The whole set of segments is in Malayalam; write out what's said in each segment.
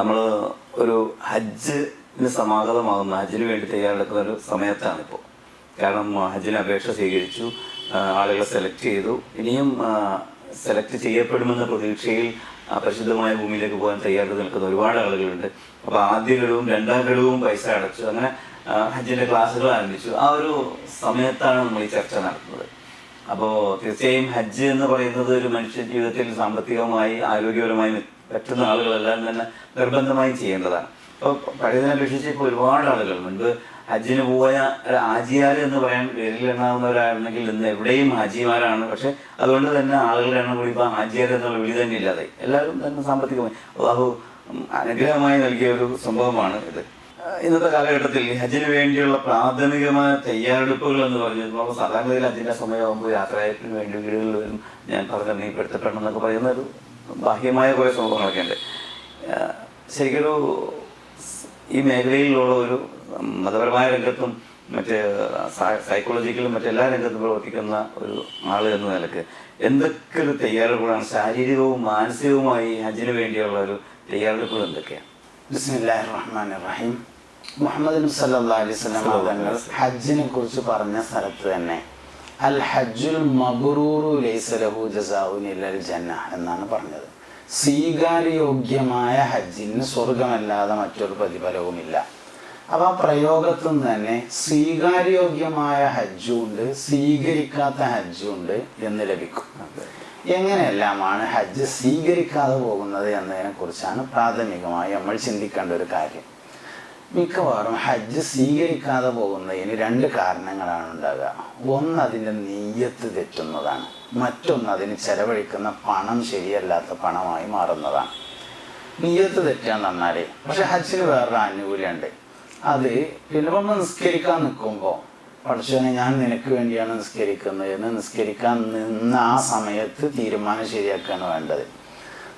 നമ്മൾ ഒരു ഹജ്ജിന് സമാഗതമാകുന്ന ഹജ്ജിന് വേണ്ടി തയ്യാറെടുക്കുന്ന ഒരു സമയത്താണ് ഇപ്പോൾ കാരണം ഹജ്ജിന് അപേക്ഷ സ്വീകരിച്ചു ആളുകളെ സെലക്ട് ചെയ്തു. ഇനിയും സെലക്ട് ചെയ്യപ്പെടുമെന്ന പ്രതീക്ഷയിൽ അപരിശുദ്ധമായ ഭൂമിയിലേക്ക് പോകാൻ തയ്യാറെടുത്ത് നിൽക്കുന്ന ഒരുപാട് ആളുകളുണ്ട്. അപ്പോൾ ആദ്യ ഘടവും രണ്ടാം ഘടവും പൈസ അടച്ചു. അങ്ങനെ ഹജ്ജിന്റെ ക്ലാസ്സുകൾ ആരംഭിച്ചു. ആ ഒരു സമയത്താണ് നമ്മൾ ഈ ചർച്ച നടത്തുന്നത്. അപ്പോൾ തീർച്ചയായും ഹജ്ജ് എന്ന് പറയുന്നത് ഒരു മനുഷ്യ ജീവിതത്തിൽ സാമ്പത്തികമായി ആരോഗ്യപരമായി പറ്റുന്ന ആളുകളെല്ലാം തന്നെ നിർബന്ധമായും ചെയ്യേണ്ടതാണ്. അപ്പോൾ പഴയതിനെ അപേക്ഷിച്ച് ഇപ്പോൾ ഒരുപാട് ആളുകൾ മുൻപ് ഹജ്ജിന് പോയ ഹാജിയാർ എന്ന് പറയാൻ പേരിലെണ്ണാവുന്നവരാണെങ്കിൽ ഇന്ന് എവിടെയും ഹാജിമാരാണ്. പക്ഷെ അതുകൊണ്ട് തന്നെ ആളുകളുടെ എണ്ണം കൂടി ഇപ്പോൾ ഹാജിയാർ എന്നുള്ള വിളി തന്നെ ഇല്ലാതെ എല്ലാവരും തന്നെ സാമ്പത്തികമായി അള്ളാഹു അനുഗ്രഹമായി നൽകിയ ഒരു സംഭവമാണ് ഇത്. ഇന്നത്തെ കാലഘട്ടത്തിൽ ഹജ്ജിന് വേണ്ടിയുള്ള പ്രാഥമികമായ തയ്യാറെടുപ്പുകൾ എന്ന് പറഞ്ഞത് നമ്മൾ സാധാരണഗതിയിൽ ഹജ്ജിന്റെ സമയമാകുമ്പോൾ യാത്രയത്തിന് വേണ്ടി വീടുകളിൽ വരും. ഞാൻ പറഞ്ഞ നീ പെടുത്തപ്പെടണം എന്നൊക്കെ പറയുന്ന ഒരു ബാഹ്യമായ കുറേ സംഭവങ്ങളൊക്കെ ഉണ്ട് ശരിക്കൊരു ഈ മേഖലയിലുള്ള ഒരു മതപരമായ രംഗത്തും മറ്റ് സൈക്കോളജിക്കലും മറ്റെല്ലാ രംഗത്തും പ്രവർത്തിക്കുന്ന ഒരു ആൾ എന്ന നിലയ്ക്ക് എന്തൊക്കെ ഒരു തയ്യാറെടുപ്പുകളാണ്? ശാരീരികവും മാനസികവുമായി ഹജ്ജിന് വേണ്ടിയുള്ള ഒരു തയ്യാറെടുപ്പുകൾ എന്തൊക്കെയാണ്? റഹീം മുഹമ്മദ് നബി അലൈഹി ഹജ്ജിനെ കുറിച്ച് പറഞ്ഞ സ്ഥലത്ത് തന്നെ അൽ ഹജ്ജുൽ മബ്റൂറു ലഹു ജസാഉൻ ഇല്ലൽ ജന്ന എന്നാണ് പറഞ്ഞത്. സ്വീകാര്യയോഗ്യമായ ഹജ്ജിന് സ്വർഗമല്ലാതെ മറ്റൊരു പ്രതിഫലവുമില്ല. അപ്പൊ ആ പ്രയോഗത്തിൽ നിന്ന് തന്നെ സ്വീകാര്യയോഗ്യമായ ഹജ്ജുണ്ട് സ്വീകരിക്കാത്ത ഹജ്ജുണ്ട് എന്ന് ലഭിക്കും. എങ്ങനെയെല്ലാമാണ് ഹജ്ജ് സ്വീകരിക്കാതെ പോകുന്നത് എന്നതിനെ കുറിച്ചാണ് പ്രാഥമികമായി നമ്മൾ ചിന്തിക്കേണ്ട ഒരു കാര്യം. മിക്കവാറും ഹജ്ജ് സ്വീകരിക്കാതെ പോകുന്നതിന് രണ്ട് കാരണങ്ങളാണ് ഉണ്ടാകുക ഒന്ന് അതിന്റെ നെയ്യത്ത് തെറ്റുന്നതാണ്. മറ്റൊന്ന് അതിന് ചെലവഴിക്കുന്ന പണം ശരിയല്ലാത്ത പണമായി മാറുന്നതാണ്. നീയത്ത് തെറ്റാൻ പറഞ്ഞാൽ പക്ഷെ ഹജ്ജിന് വേറൊരു ആനുകൂല്യമുണ്ട്. അത് പിന്നെ നമ്മൾ നിസ്കരിക്കാൻ നിൽക്കുമ്പോൾ പഠിച്ചവനെ ഞാൻ നിനക്ക് വേണ്ടിയാണ് നിസ്കരിക്കുന്നത്. എന്ന് നിസ്കരിക്കാൻ നിന്ന ആ സമയത്ത് തീരുമാനം ശരിയാക്കുകയാണ് വേണ്ടത്.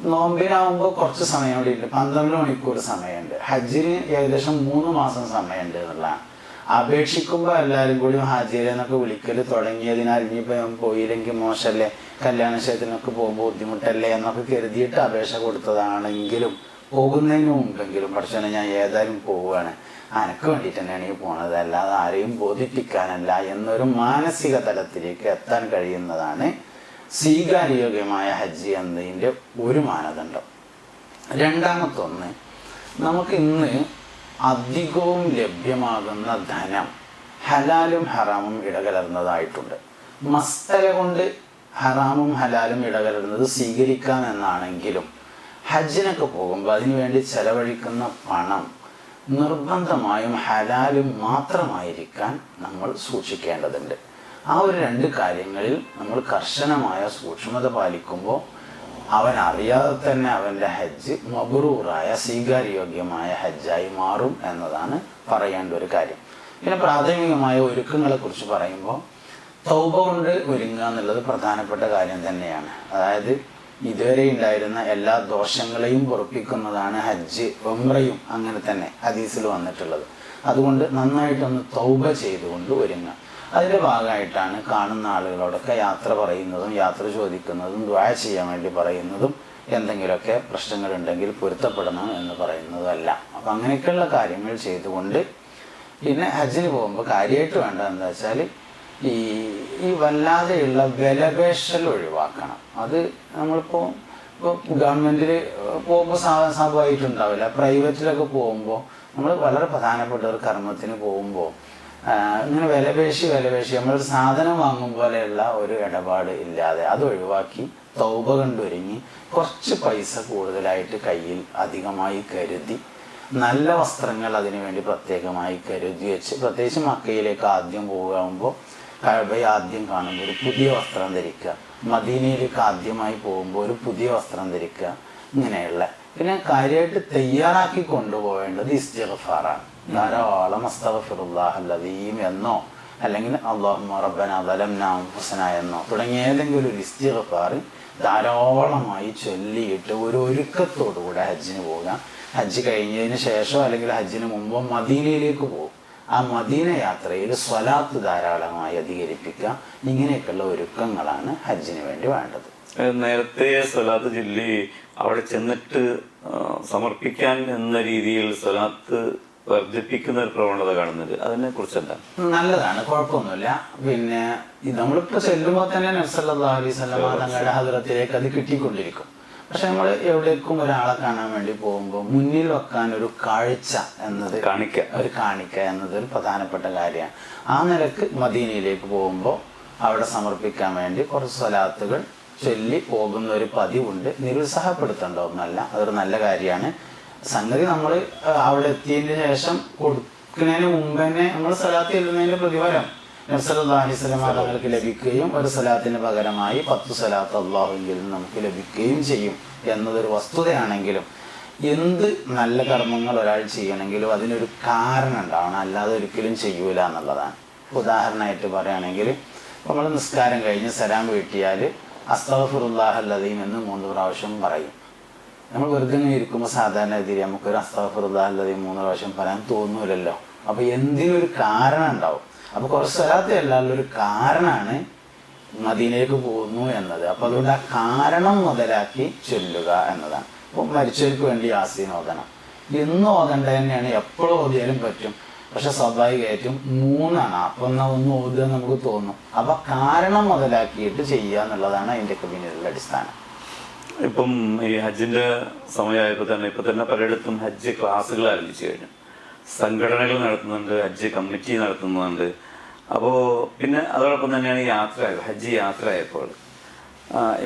നോമ്പിനാവുമ്പോൾ കുറച്ച് സമയം കൂടി ഉണ്ട് പന്ത്രണ്ട് മണിക്കൂർ സമയമുണ്ട്. ഹജ്ജിന് ഏകദേശം മൂന്ന് മാസം സമയമുണ്ട് എന്നുള്ളതാണ്. അപേക്ഷിക്കുമ്പോൾ എല്ലാവരും കൂടി ഹാജിരെ എന്നൊക്കെ വിളിക്കൽ തുടങ്ങിയതിനാൽ ഇനിയിപ്പോൾ പോയില്ലെങ്കിൽ മോശമല്ലേ കല്യാണ ക്ഷേത്രത്തിനൊക്കെ പോകുമ്പോൾ ബുദ്ധിമുട്ടല്ലേ? എന്നൊക്കെ കരുതിയിട്ട് അപേക്ഷ കൊടുത്തതാണെങ്കിലും പോകുന്നതിന് മുമ്പെങ്കിലും പക്ഷേ ഞാൻ ഏതായാലും പോവുകയാണ്. അനക്ക് വേണ്ടിയിട്ട് തന്നെയാണ് ഈ പോണത്. അല്ലാതെ ആരെയും ബോധിപ്പിക്കാനല്ല എന്നൊരു മാനസിക തലത്തിലേക്ക് എത്താൻ കഴിയുന്നതാണ് സ്വീകാര്യയോഗ്യമായ ഹജ്ജ് എന്നതിന്റെ ഒരു മാനദണ്ഡം. രണ്ടാമത്തൊന്ന് നമുക്ക് ഇന്ന് അധികവും ലഭ്യമാകുന്ന ധനം ഹലാലും ഹറാമും ഇടകലർന്നതായിട്ടുണ്ട്. മസ്തല കൊണ്ട് ഹറാമും ഹലാലും ഇടകലർന്നത് സ്വീകരിക്കാം എന്നാണെങ്കിലും ഹജ്ജിനൊക്കെ പോകുമ്പോൾ അതിനുവേണ്ടി ചെലവഴിക്കുന്ന പണം നിർബന്ധമായും ഹലാലും മാത്രമായിരിക്കാൻ നമ്മൾ സൂക്ഷിക്കേണ്ടതുണ്ട്. ആ ഒരു രണ്ട് കാര്യങ്ങളിൽ നമ്മൾ കർശനമായ സൂക്ഷ്മത പാലിക്കുമ്പോൾ അവൻ അറിയാതെ തന്നെ അവന്റെ ഹജ്ജ് മബറൂറായ സ്വീകാര്യയോഗ്യമായ ഹജ്ജായി മാറും എന്നതാണ് പറയേണ്ട ഒരു കാര്യം. പിന്നെ പ്രാഥമികമായ ഒരുക്കങ്ങളെ കുറിച്ച് പറയുമ്പോൾ തൗബ കൊണ്ട് ഒരുങ്ങുക എന്നുള്ളത് പ്രധാനപ്പെട്ട കാര്യം തന്നെയാണ്. അതായത് ഇതുവരെ ഉണ്ടായിരുന്ന എല്ലാ ദോഷങ്ങളെയും പൊറപ്പിക്കുന്നതാണ് ഹജ്ജ് ഉംറയും അങ്ങനെ തന്നെ ഹദീസിൽ വന്നിട്ടുള്ളത്. അതുകൊണ്ട് നന്നായിട്ടൊന്ന് തൗബ ചെയ്തുകൊണ്ട് ഒരുങ്ങുക. അതിന്റെ ഭാഗമായിട്ടാണ് കാണുന്ന ആളുകളോടൊക്കെ യാത്ര പറയുന്നതും യാത്ര ചോദിക്കുന്നതും ദ്വായ ചെയ്യാൻ വേണ്ടി പറയുന്നതും എന്തെങ്കിലുമൊക്കെ പ്രശ്നങ്ങളുണ്ടെങ്കിൽ പൊരുത്തപ്പെടണം എന്ന് പറയുന്നതും അല്ല അപ്പം അങ്ങനെയൊക്കെയുള്ള കാര്യങ്ങൾ ചെയ്തുകൊണ്ട് പിന്നെ ഹജ്ജിന് പോകുമ്പോൾ കാര്യമായിട്ട് വേണ്ട എന്താ വെച്ചാൽ ഈ ഈ വല്ലാതെയുള്ള വിലപേശൽ ഒഴിവാക്കണം. അത് നമ്മളിപ്പോൾ ഇപ്പോൾ ഗവൺമെന്റിൽ പോകുമ്പോൾ സ്വാഭാവികമായിട്ടുണ്ടാവില്ല പ്രൈവറ്റിലൊക്കെ പോകുമ്പോൾ നമ്മൾ വളരെ പ്രധാനപ്പെട്ട ഒരു കർമ്മത്തിന് പോകുമ്പോൾ ഇങ്ങനെ വിലപേശി വിലപേശി നമ്മളൊരു സാധനം വാങ്ങും പോലെയുള്ള ഒരു ഇടപാട് ഇല്ലാതെ അത് ഒഴിവാക്കി തൗബ കണ്ടൊരുങ്ങി കുറച്ച് പൈസ കൂടുതലായിട്ട് കയ്യിൽ അധികമായി കരുതി നല്ല വസ്ത്രങ്ങൾ അതിനു വേണ്ടി പ്രത്യേകമായി കരുതി വെച്ച് പ്രത്യേകിച്ച് മക്കയിലേക്ക് ആദ്യം പോകുമ്പോൾ കഴബയെ ആദ്യം കാണുമ്പോൾ ഒരു പുതിയ വസ്ത്രം ധരിക്കുക. മദീനയിലേക്ക് ആദ്യമായി പോകുമ്പോൾ ഒരു പുതിയ വസ്ത്രം ധരിക്കുക. ഇങ്ങനെയുള്ള പിന്നെ കാര്യമായിട്ട് തയ്യാറാക്കി കൊണ്ടുപോകേണ്ടത് ഇസ്തിഗ്ഫാറാണ്. ധാരാളം അസ്തഗ്ഫിറുല്ലാഹല്ലദീം എന്നോ അല്ലെങ്കിൽ അള്ളാഹു റബ്ബന ദലംന ഹുസന എന്നോ തുടങ്ങിയ ഏതെങ്കിലും ഒരു ഇസ്തിഗ്ഫാർ ധാരാളമായി ചൊല്ലിയിട്ട് ഒരു ഒരുക്കത്തോടുകൂടെ ഹജ്ജിന് പോവുക. ഹജ്ജ് കഴിഞ്ഞതിന് ശേഷം അല്ലെങ്കിൽ ഹജ്ജിന് മുമ്പോ മദീനയിലേക്ക് പോകും ആ മദീന യാത്രയിൽ സ്വലാത്ത് ധാരാളമായി അധികരിപ്പിക്കുക. ഇങ്ങനെയൊക്കെയുള്ള ഒരുക്കങ്ങളാണ് ഹജ്ജിന് വേണ്ടി വേണ്ടത്. നേരത്തെ സ്വലാത്ത് ചൊല്ലി അവിടെ ചെന്നിട്ട് സമർപ്പിക്കാൻ എന്ന രീതിയിൽ സ്വലാത്ത് വർദ്ധിപ്പിക്കുന്ന ഒരു പ്രവണത കാണുന്നുണ്ട് അതിനെ കുറിച്ച് എന്താണ് നല്ലതാണ് കുഴപ്പമൊന്നുമില്ല. പിന്നെ നമ്മളിപ്പോ ചെല്ലുമ്പോൾ തന്നെ നബ്സല്ലാ തങ്ങളുടെ ഹദ്രത്തിലേക്ക് അത് കിട്ടിക്കൊണ്ടിരിക്കും. പക്ഷെ നമ്മൾ എവിടേക്കും ഒരാളെ കാണാൻ വേണ്ടി പോകുമ്പോൾ മുന്നിൽ വെക്കാൻ ഒരു കാഴ്ച എന്നത് കാണിക്ക. ഒരു കാണിക്ക എന്നത് ഒരു പ്രധാനപ്പെട്ട കാര്യമാണ്. ആ നിലയ്ക്ക് മദീനയിലേക്ക് പോകുമ്പോൾ അവിടെ സമർപ്പിക്കാൻ വേണ്ടി കുറച്ച് സ്വലാത്തുകൾ ചൊല്ലി പോകുന്ന ഒരു പതിവുണ്ട്. നിരുത്സാഹപ്പെടുത്തേണ്ട ഒന്നല്ല അതൊരു നല്ല കാര്യമാണ്. സംഗതി നമ്മൾ അവിടെ എത്തിയതിന് ശേഷം കൊടുക്കുന്നതിന് മുമ്പ് തന്നെ നമ്മൾ സ്ഥലത്ത് ചെല്ലുന്നതിന്റെ പ്രതിഫലം. നബ്സല്ലാഹിസ്ലാം തങ്ങൾക്ക് ലഭിക്കുകയും ഒരു സ്വലാത്തിന് പകരമായി പത്ത് സലാത്ത് അള്ളാഹുവിൽ നമുക്ക് ലഭിക്കുകയും ചെയ്യും എന്നതൊരു വസ്തുതയാണെങ്കിലും എന്ത് നല്ല കർമ്മങ്ങൾ ഒരാൾ ചെയ്യണമെങ്കിലും അതിനൊരു കാരണം ഉണ്ടാവണം. അല്ലാതെ ഒരിക്കലും ചെയ്യൂല എന്നുള്ളതാണ്. ഉദാഹരണമായിട്ട് പറയുകയാണെങ്കിൽ നമ്മൾ നിസ്കാരം കഴിഞ്ഞ് സലാം വീട്ടിയാൽ അസ്തഫുറുല്ലാഹല്ലതീം എന്ന് മൂന്ന് പ്രാവശ്യം പറയും. നമ്മൾ വെറുതെ ഇങ്ങനെ ഇരിക്കുമ്പോൾ സാധാരണ രീതിയിൽ നമുക്കൊരു അസ്തഫുറുല്ലാഹല്ലതീം മൂന്ന് പ്രാവശ്യം പറയാൻ തോന്നൂലല്ലോ. അപ്പോൾ എന്തിനൊരു കാരണം ഉണ്ടാവും അപ്പൊ കുറച്ച് സ്ഥലത്തെ അല്ലാതെ ഒരു കാരണമാണ് മദീനയിലേക്ക് പോകുന്നു എന്നത്. അപ്പോൾ അതുകൊണ്ട് ആ കാരണം മുതലാക്കി ചൊല്ലുക എന്നതാണ്. അപ്പോൾ മരിച്ചവർക്ക് വേണ്ടി ആസീൻ ഓതണം. എന്നും ഓതേണ്ടത് തന്നെയാണ് എപ്പോഴും ഓതിയാലും പറ്റും. പക്ഷെ സ്വാഭാവികമായിട്ടും മൂന്നാണ്. അപ്പൊ എന്നാ ഒന്ന് ഓതുക നമുക്ക് തോന്നും. അപ്പൊ കാരണം മുതലാക്കിയിട്ട് ചെയ്യുക എന്നുള്ളതാണ് അതിന്റെയൊക്കെ പിന്നിലുള്ള അടിസ്ഥാനം. ഇപ്പം ഈ ഹജ്ജിന്റെ സമയമായപ്പോൾ തന്നെ ഇപ്പൊ തന്നെ പലയിടത്തും ഹജ്ജ് ക്ലാസ്സുകൾ ആരംഭിച്ചു കഴിഞ്ഞു. സംഘടനകൾ നടത്തുന്നുണ്ട് ഹജ്ജ് കമ്മിറ്റി നടത്തുന്നുണ്ട്. അപ്പോൾ പിന്നെ അതോടൊപ്പം തന്നെയാണ് യാത്ര ഹജ്ജ് യാത്ര ആയപ്പോൾ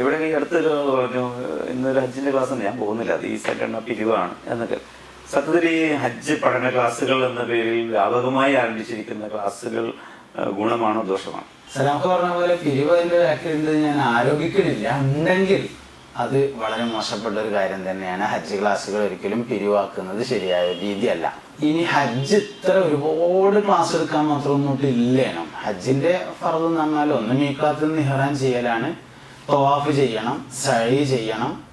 ഇവിടെ ഈ അടുത്തൊരു പറഞ്ഞു ഇന്നൊരു ഹജ്ജിന്റെ ക്ലാസ് ഞാൻ പോകുന്നില്ല അത് ഈ സംഘടന പിരിവാണ് എന്നൊക്കെ. സത്യത്തിൽ ഈ ഹജ്ജ് പഠന ക്ലാസ്സുകൾ എന്ന പേരിൽ വ്യാപകമായി ആരംഭിച്ചിരിക്കുന്ന ക്ലാസ്സുകൾ ഗുണമാണോ ദോഷമാണോ? സലാമൊക്കെ പറഞ്ഞ പോലെ പിരിവ് അതിന്റെ ഞാൻ ആരോപിക്കണില്ല ഉണ്ടെങ്കിൽ അത് വളരെ മോശപ്പെട്ട ഒരു കാര്യം തന്നെയാണ്. ഹജ്ജ് ക്ലാസ്സുകൾ ഒരിക്കലും പിരിവാക്കുന്നത് ശരിയായ രീതിയല്ല. ഇനി ഹജ്ജ് ഇത്ര ഒരുപാട് ക്ലാസ് എടുക്കാൻ മാത്രമൊന്നും ഇല്ലേണം. ഹജ്ജിന്റെ ഫറദ് എന്ന് പറഞ്ഞാൽ ഒന്ന് മീക്കാത്തിൽ നിഹറാൻ ചെയ്യലാണ്. തവാഫ് ചെയ്യണം സഴി ചെയ്യണം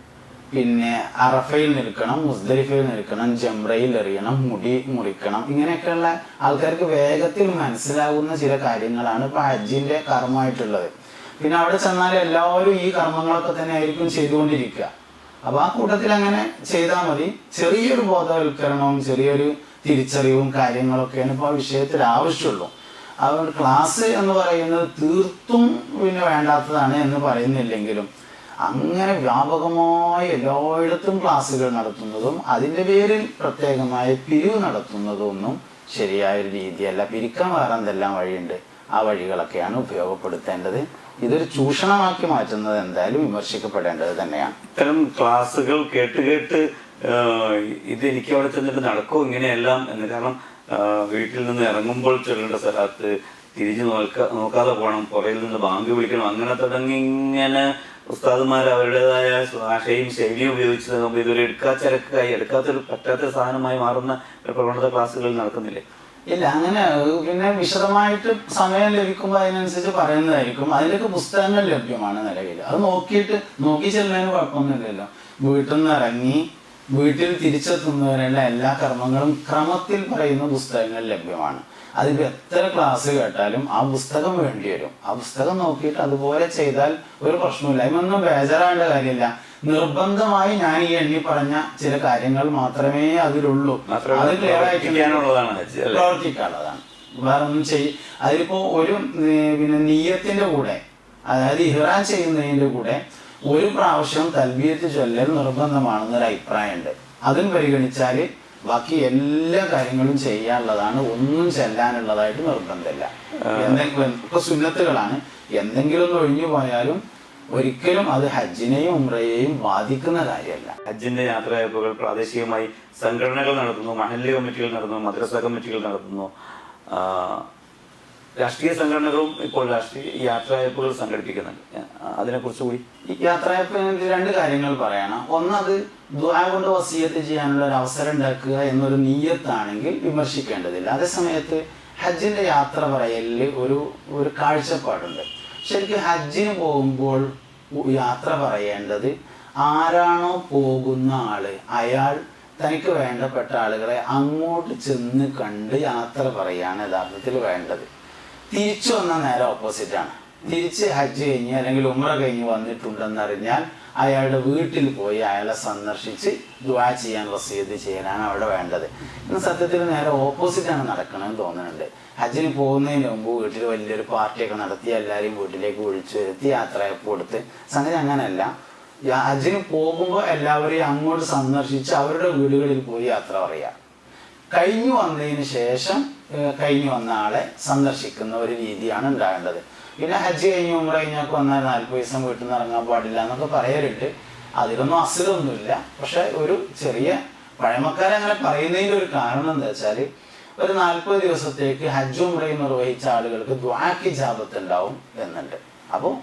പിന്നെ അറഫയിൽ നിൽക്കണം മുസ്ദലിഫയിൽ നിൽക്കണം ജംറയിൽ എറിയണം മുടി മുറിക്കണം. ഇങ്ങനെയൊക്കെയുള്ള ആൾക്കാർക്ക് വേഗത്തിൽ മനസ്സിലാകുന്ന ചില കാര്യങ്ങളാണ് ഇപ്പൊ ഹജ്ജിന്റെ കർമ്മമായിട്ടുള്ളത്. പിന്നെ അവിടെ ചെന്നാൽ എല്ലാവരും ഈ കർമ്മങ്ങളൊക്കെ തന്നെ ആയിരിക്കും ചെയ്തുകൊണ്ടിരിക്കുക. അപ്പൊ ആ കൂട്ടത്തിൽ അങ്ങനെ ചെയ്താൽ മതി. ചെറിയൊരു ബോധവൽക്കരണവും ചെറിയൊരു തിരിച്ചറിവും കാര്യങ്ങളൊക്കെയാണ് ഇപ്പോൾ ആ വിഷയത്തിൽ ആവശ്യമുള്ളൂ. അതുകൊണ്ട് ക്ലാസ് എന്ന് പറയുന്നത് തീർത്തും പിന്നെ വേണ്ടാത്തതാണ് എന്ന് പറയുന്നില്ലെങ്കിലും അങ്ങനെ വ്യാപകമായി എല്ലായിടത്തും ക്ലാസ്സുകൾ നടത്തുന്നതും അതിന്റെ പേരിൽ പ്രത്യേകമായ പിരിവ് നടത്തുന്നതൊന്നും ശരിയായ ഒരു രീതിയല്ല. പിരിക്കാൻ വേറെ എന്തെല്ലാം വഴിയുണ്ട്? ആ വഴികളൊക്കെയാണ് ഉപയോഗപ്പെടുത്തേണ്ടത്. ഇതൊരു ചൂഷണമാക്കി മാറ്റുന്നത് എന്തായാലും വിമർശിക്കപ്പെടേണ്ടത് തന്നെയാണ്. ഇത്തരം ക്ലാസ്സുകൾ കേട്ട് കേട്ട് ഇത് എനിക്ക് അവിടെ ചെന്നിട്ട് നടക്കും? ഇങ്ങനെയെല്ലാം എന്ന്. കാരണം വീട്ടിൽ നിന്ന് ഇറങ്ങുമ്പോൾ ചെല്ലേണ്ട സ്ഥലത്ത് തിരിഞ്ഞു നോക്ക നോക്കാതെ പോകണം പുറയിൽ നിന്ന് ബാങ്ക് വിളിക്കണം അങ്ങനെ തുടങ്ങി ഇങ്ങനെ ഉസ്താദുമാർ അവരുടേതായ ഭാഷയും ശൈലിയും ഉപയോഗിച്ച് നമുക്ക് ഇതൊരു എടുക്കാച്ചരക്കായി എടുക്കാത്തൊരു പറ്റാത്ത സാധനമായി മാറുന്ന ഒരു പ്രവണത ക്ലാസ്സുകളിൽ നടക്കുന്നില്ലേ? ഇല്ല അങ്ങനെ പിന്നെ വിശദമായിട്ട് സമയം ലഭിക്കുമ്പോൾ അതിനനുസരിച്ച് പറയുന്നതായിരിക്കും. അതിലൊക്കെ പുസ്തകങ്ങൾ ലഭ്യമാണ് നിലവിൽ. അത് നോക്കിയിട്ട് നോക്കി ചെല്ലുന്നതിന് കുഴപ്പമൊന്നുമില്ലല്ലോ. വീട്ടിൽ നിന്ന് ഇറങ്ങി വീട്ടിൽ തിരിച്ചെത്തുന്നവരെയുള്ള എല്ലാ കർമ്മങ്ങളും ക്രമത്തിൽ പറയുന്ന പുസ്തകങ്ങൾ ലഭ്യമാണ്. അതിൽ എത്ര ക്ലാസ് കേട്ടാലും ആ പുസ്തകം വേണ്ടി വരും. ആ പുസ്തകം നോക്കിയിട്ട് അതുപോലെ ചെയ്താൽ ഒരു പ്രശ്നമില്ല അതിനൊന്നും ബേജാറാവേണ്ട കാര്യമില്ല. നിർബന്ധമായി ഞാൻ ഈ എണ്ണി പറഞ്ഞ ചില കാര്യങ്ങൾ മാത്രമേ അതിലുള്ളൂ. അതിൽ അത് ക്ലിയർ ആയിട്ട് പ്രവർത്തിക്കാനുള്ളതാണ് വേറെ ഒന്നും ചെയ് അതിലിപ്പോ ഒരു പിന്നെ നീയത്തിന്റെ കൂടെ അതായത് ഇഹ്റാൻ ചെയ്യുന്നതിന്റെ കൂടെ ഒരു പ്രാവശ്യം തൽബിയത്ത് ചൊല്ലൽ നിർബന്ധമാണെന്നൊരു അഭിപ്രായമുണ്ട് അതും പരിഗണിച്ചാൽ ബാക്കി എല്ലാ കാര്യങ്ങളും ചെയ്യാനുള്ളതാണ് ഒന്നും ചെല്ലാനുള്ളതായിട്ട് നിർബന്ധമില്ല. എന്തെങ്കിലും ഇപ്പൊ സുന്നത്തുകളാണ്. എന്തെങ്കിലും ഒഴിഞ്ഞു പോയാലും ഒരിക്കലും അത് ഹജ്ജിനെയും ഉംറയെയും ബാധിക്കുന്ന കാര്യമല്ല. ഹജ്ജിന്റെ യാത്രയപ്പുകൾ പ്രാദേശികമായി സംഘടനകൾ നടത്തുന്നു മഹല്ല് കമ്മിറ്റികൾ നടത്തുന്നു മദ്രസ കമ്മിറ്റികൾ നടത്തുന്നു. രാഷ്ട്രീയ സംഘടനകളും ഇപ്പോൾ രാഷ്ട്രീയ യാത്രയപ്പുകൾ സംഘടിപ്പിക്കുന്നുണ്ട്. അതിനെക്കുറിച്ച് കൂടി ഈ യാത്രയപ്പ് രണ്ട് കാര്യങ്ങൾ പറയണം ഒന്നത് ദുആ കൊണ്ട് വസീയത്ത് ചെയ്യാനുള്ള ഒരു അവസരം ഉണ്ടാക്കുക എന്നൊരു നീയത്താണെങ്കിൽ വിമർശിക്കേണ്ടതില്ല. അതേസമയത്ത് ഹജ്ജിന്റെ യാത്ര പറയലിൽ ഒരു ഒരു കാഴ്ചപ്പാടുണ്ട്. ശരിക്കും ഹജ്ജിന് പോകുമ്പോൾ യാത്ര പറയേണ്ടത് ആരാണോ പോകുന്ന ആൾ അയാൾ തനിക്ക് വേണ്ടപ്പെട്ട ആളുകളെ അങ്ങോട്ട് ചെന്ന് കണ്ട് യാത്ര പറയാണ് യഥാർത്ഥത്തിൽ വേണ്ടത്. തിരിച്ചു വന്ന നേരെ ഓപ്പോസിറ്റ് ആണ്. തിരിച്ച് ഹജ്ജ് കഴിഞ്ഞ് അല്ലെങ്കിൽ ഉമ്ര കഴിഞ്ഞ് വന്നിട്ടുണ്ടെന്നറിഞ്ഞാൽ അയാളുടെ വീട്ടിൽ പോയി അയാളെ സന്ദർശിച്ച് ദ്വാ ചെയ്യാൻ വസീത് ചെയ്യാനാണ് അവിടെ വേണ്ടത്. ഇന്ന് സത്യത്തിൽ നേരെ ഓപ്പോസിറ്റാണ് നടക്കണമെന്ന് തോന്നുന്നുണ്ട്. ഹജ്ജിന് പോകുന്നതിന് മുമ്പ് വീട്ടിൽ വലിയൊരു പാർട്ടിയൊക്കെ നടത്തി എല്ലാവരെയും വീട്ടിലേക്ക് വിളിച്ചു വരുത്തി യാത്രയൊക്കെ കൊടുത്ത്. സംഗതി അങ്ങനെയല്ല ഹജ്ജിന് പോകുമ്പോൾ എല്ലാവരെയും അങ്ങോട്ട് സന്ദർശിച്ച് അവരുടെ വീടുകളിൽ പോയി യാത്ര പറയുക കഴിഞ്ഞു വന്നതിന് ശേഷം കഴിഞ്ഞു വന്ന ആളെ സന്ദർശിക്കുന്ന ഒരു രീതിയാണ് ഉണ്ടാകേണ്ടത്. പിന്നെ ഹജ്ജ് കഴിഞ്ഞ് ഉമ്ര കഴിഞ്ഞൊക്കെ വന്നാൽ നാൽപ്പത് ദിവസം വീട്ടിൽ നിന്ന് ഇറങ്ങാൻ പാടില്ല എന്നൊക്കെ പറയലുണ്ട്. അതിലൊന്നും അസുഖമൊന്നുമില്ല പക്ഷെ ഒരു ചെറിയ പഴമക്കാരങ്ങനെ പറയുന്നതിന്റെ ഒരു കാരണം എന്താ വെച്ചാൽ ഒരു നാൽപ്പത് ദിവസത്തേക്ക് ഹജ്ജ് ഉമ്രയും നിർവഹിച്ച ആളുകൾക്ക് ദ്വാക്കി ജാപത്ത് ഉണ്ടാവും എന്നുണ്ട്. അപ്പോൾ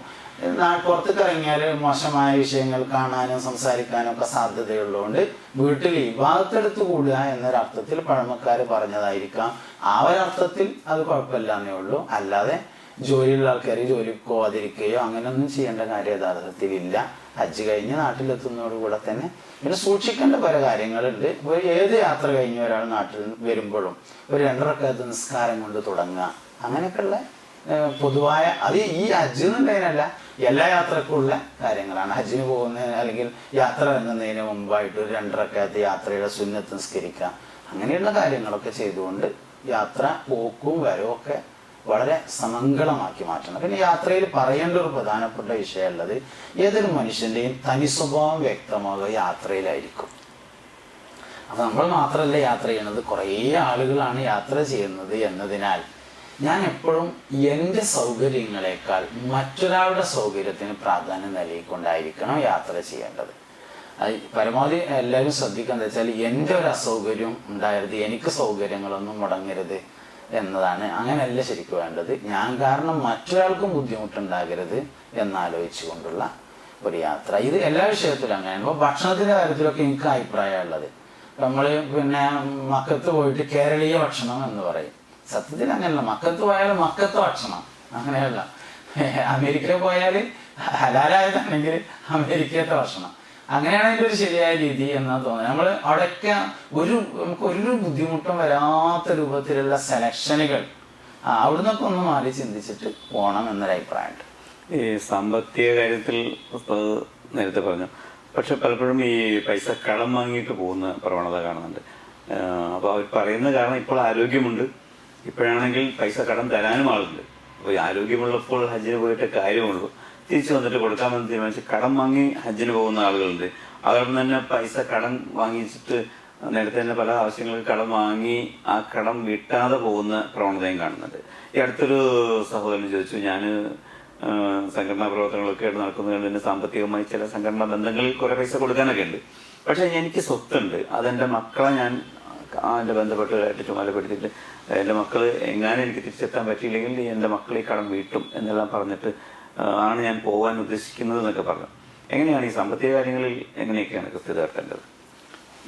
പുറത്തേക്ക് ഇറങ്ങിയാൽ മോശമായ വിഷയങ്ങൾ കാണാനും സംസാരിക്കാനും ഒക്കെ സാധ്യതയുള്ളതുകൊണ്ട് വീട്ടിൽ വിവാഹത്തെടുത്ത് കൂടുക എന്നൊരർത്ഥത്തിൽ പഴമക്കാർ പറഞ്ഞതായിരിക്കാം. ആ ഒരർത്ഥത്തിൽ അത് കുഴപ്പമില്ല എന്നേ ഉള്ളൂ. അല്ലാതെ ജോലിയുള്ള ആൾക്കാർ ജോലിക്ക് പോവാതിരിക്കുകയോ അങ്ങനെയൊന്നും ചെയ്യേണ്ട കാര്യം യഥാർത്ഥത്തിൽ ഇല്ല. ഹജ്ജ് കഴിഞ്ഞ് നാട്ടിലെത്തുന്നതോടുകൂടെ തന്നെ പിന്നെ സൂക്ഷിക്കേണ്ട പല കാര്യങ്ങളുണ്ട്. ഒരു ഏത് യാത്ര കഴിഞ്ഞ് ഒരാൾ നാട്ടിൽ വരുമ്പോഴും ഒരു രണ്ടരക്കകത്ത് നിസ്കാരം കൊണ്ട് തുടങ്ങുക. അങ്ങനെയൊക്കെയുള്ള പൊതുവായ അത് ഈ ഹജ്ജ് എന്നുള്ളതിനല്ല എല്ലാ യാത്രക്കുള്ള കാര്യങ്ങളാണ്. ഹജ്ജിന് പോകുന്നതിന് അല്ലെങ്കിൽ യാത്ര ഇറങ്ങുന്നതിന് മുമ്പായിട്ട് ഒരു രണ്ടരക്കകത്ത് യാത്രയുടെ സുന്നത്ത് നിസ്കരിക്കുക. അങ്ങനെയുള്ള കാര്യങ്ങളൊക്കെ ചെയ്തുകൊണ്ട് യാത്ര പോക്കും വരവും ഒക്കെ വളരെ സമംഗളമാക്കി മാറ്റണം. പിന്നെ യാത്രയിൽ പറയേണ്ട ഒരു പ്രധാനപ്പെട്ട വിഷയമുള്ളത് ഏതൊരു മനുഷ്യന്റെയും തനി സ്വഭാവം വ്യക്തമാകുക യാത്രയിലായിരിക്കും. അപ്പൊ നമ്മൾ മാത്രമല്ല യാത്ര ചെയ്യുന്നത്. കുറേ ആളുകളാണ് യാത്ര ചെയ്യുന്നത് എന്നതിനാൽ ഞാൻ എപ്പോഴും എന്റെ സൗകര്യങ്ങളെക്കാൾ മറ്റൊരാളുടെ സൗകര്യത്തിന് പ്രാധാന്യം നൽകിക്കൊണ്ടായിരിക്കണം യാത്ര ചെയ്യേണ്ടത്. അത് പരമാവധി എല്ലാവരും ശ്രദ്ധിക്കുക എന്താ വെച്ചാൽ എന്റെ ഒരു അസൗകര്യം ഉണ്ടായത് എനിക്ക് സൗകര്യങ്ങളൊന്നും മുടങ്ങരുത് എന്നതാണ്. അങ്ങനെയല്ല ശരിക്കും വേണ്ടത്. ഞാൻ കാരണം മറ്റൊരാൾക്കും ബുദ്ധിമുട്ടുണ്ടാകരുത് എന്നാലോചിച്ചുകൊണ്ടുള്ള ഒരു യാത്ര. ഇത് എല്ലാ വിഷയത്തിലും അങ്ങനെയാണ്. ഇപ്പോൾ ഭക്ഷണത്തിന്റെ കാര്യത്തിലൊക്കെ എനിക്ക് അഭിപ്രായമുള്ളത്. നമ്മൾ പിന്നെ മക്കത്ത് പോയിട്ട് കേരളീയ ഭക്ഷണം എന്ന് പറയും. സത്യത്തിൽ അങ്ങനെയല്ല. മക്കത്ത് പോയാൽ മക്കത്ത് ഭക്ഷണം. അങ്ങനെയല്ല. അമേരിക്ക പോയാൽ ഹലാലായതാണെങ്കിൽ അമേരിക്കത്തെ ഭക്ഷണം. അങ്ങനെയാണ് ഒരു ശരിയായ രീതി എന്നാണ് തോന്നുന്നത്. നമ്മൾ അവിടെയൊക്കെ ഒരു നമുക്ക് ഒരു ബുദ്ധിമുട്ടും വരാത്ത രൂപത്തിലുള്ള സെലക്ഷനുകൾ അവിടുന്നൊക്കെ ഒന്ന് മാറി ചിന്തിച്ചിട്ട് പോകണം എന്നൊരു അഭിപ്രായമുണ്ട്. ഈ സാമ്പത്തിക കാര്യത്തിൽ നേരത്തെ പറഞ്ഞു. പക്ഷെ പലപ്പോഴും ഈ പൈസ കടം വാങ്ങിയിട്ട് പോകുന്ന പ്രവണത കാണുന്നുണ്ട്. അപ്പോൾ അവർ പറയുന്ന കാരണം ഇപ്പോൾ ആരോഗ്യമുണ്ട്. ഇപ്പോഴാണെങ്കിൽ പൈസ കടം തരാനും ആളുണ്ട്. അപ്പോൾ ആരോഗ്യമുള്ളപ്പോൾ ഹജ്ജിന് പോയിട്ട് കാര്യമുള്ളൂ. തിരിച്ചു വന്നിട്ട് കൊടുക്കാമെന്ന് തീരുമാനിച്ച് കടം വാങ്ങി ഹജ്ജിന് പോകുന്ന ആളുകളുണ്ട്. അതോടൊപ്പം തന്നെ പൈസ കടം വാങ്ങിച്ചിട്ട് നേരത്തെ തന്നെ പല ആവശ്യങ്ങൾക്ക് കടം വാങ്ങി ആ കടം വിട്ടാതെ പോകുന്ന പ്രവണതയും കാണുന്നുണ്ട്. ഈ അടുത്തൊരു സഹോദരൻ ചോദിച്ചു ഞാൻ സംഘടനാ പ്രവർത്തനങ്ങളൊക്കെ ആയിട്ട് നടക്കുന്നത് തന്നെ സാമ്പത്തികമായി ചില സംഘടനാ ബന്ധങ്ങളിൽ കുറേ പൈസ കൊടുക്കാനൊക്കെ ഉണ്ട്. പക്ഷെ എനിക്ക് സ്വത്തുണ്ട്. അതെന്റെ മക്കളെ ഞാൻ അതിന്റെ ബന്ധപ്പെട്ടവരായിട്ട് ചുമതലപ്പെടുത്തിയിട്ട് എന്റെ മക്കൾ എങ്ങാനും എനിക്ക് തിരിച്ചെത്താൻ പറ്റിയില്ലെങ്കിൽ എന്റെ മക്കൾ ഈ കടം വീട്ടും എന്നെല്ലാം പറഞ്ഞിട്ട് ആണ് ഞാൻ പോകാൻ ഉദ്ദേശിക്കുന്നത് എന്നൊക്കെ പറഞ്ഞു. എങ്ങനെയാണ് ഈ സാമ്പത്തിക കാര്യങ്ങളിൽ എങ്ങനെയൊക്കെയാണ് കൃത്യത നടത്തേണ്ടത്